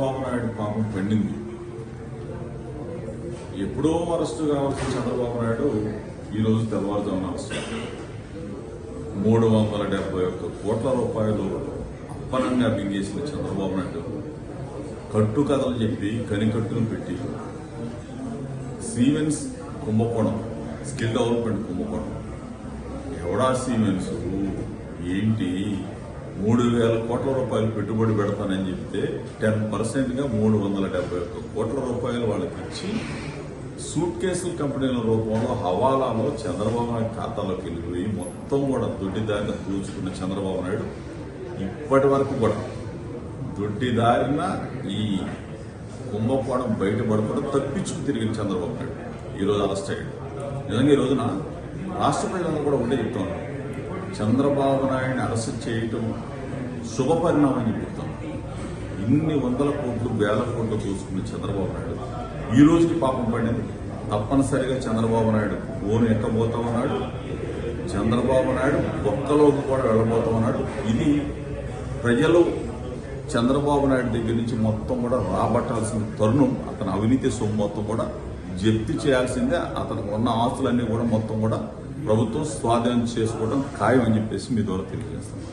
చంద్రబాబు నాయుడు పాపం పండింది. ఎప్పుడో అరెస్టు కావాల్సిన చంద్రబాబు నాయుడు ఈ రోజు తెల్లవారుజామున అరెస్ట్ మూడు వందల డెబ్బై ఒక్క కోట్ల రూపాయలు అప్పనంగా మింగేసిన చంద్రబాబు నాయుడు కట్టు కథలు చెప్పి కనికట్టును పెట్టి సీమెన్స్ కుంభకోణం స్కిల్ డెవలప్మెంట్ కుంభకోణం. ఎవడా సీమెన్స్ ఏంటి? మూడు వేల కోట్ల రూపాయలు పెట్టుబడి పెడతానని చెప్తే టెన్ పర్సెంట్గా మూడు వందల డెబ్బై ఒక్క కోట్ల రూపాయలు వాళ్ళకి ఇచ్చి సూట్ కేసుల కంపెనీల రూపంలో హవాలాలో చంద్రబాబు నాయుడు ఖాతాలోకి వెళ్ళిపోయి మొత్తం కూడా దొడ్డిదారిన దూచుకున్న చంద్రబాబు నాయుడు ఇప్పటి వరకు కూడా దొడ్డిదారిన ఈ కుంభకోణం బయటపడకుండా తప్పించుకు తిరిగిన చంద్రబాబు నాయుడు. ఈరోజు అరెస్ట్ అయ్యాడు. నిజంగా ఈ రోజున రాష్ట్ర ప్రజలందరూ కూడా ఉండే చెప్తున్నారు చంద్రబాబు నాయుడిని అరెస్ట్ చేయటం శుభ పరిణామం అని ఇన్ని వందల కోట్లు వేల కోట్లు చూసుకున్న చంద్రబాబు నాయుడు ఈ రోజుకి పాపం పడింది. తప్పనిసరిగా చంద్రబాబు నాయుడు ఓను ఎక్కబోతా ఉన్నాడు చంద్రబాబు నాయుడు ఒక్కలోకి కూడా వెళ్ళబోతా ఉన్నాడు ఇది ప్రజలు చంద్రబాబు నాయుడు దగ్గర నుంచి మొత్తం కూడా రాబట్టాల్సిన తరుణం. అతని అవినీతి సొమ్ము మొత్తం కూడా జప్తి చేయాల్సిందే. అతనికి ఉన్న ఆస్తులన్నీ కూడా మొత్తం కూడా ప్రభుత్వం స్వాధీనం చేసుకోవడం ఖాయం అని చెప్పేసి మీ ద్వారా తెలియజేస్తాను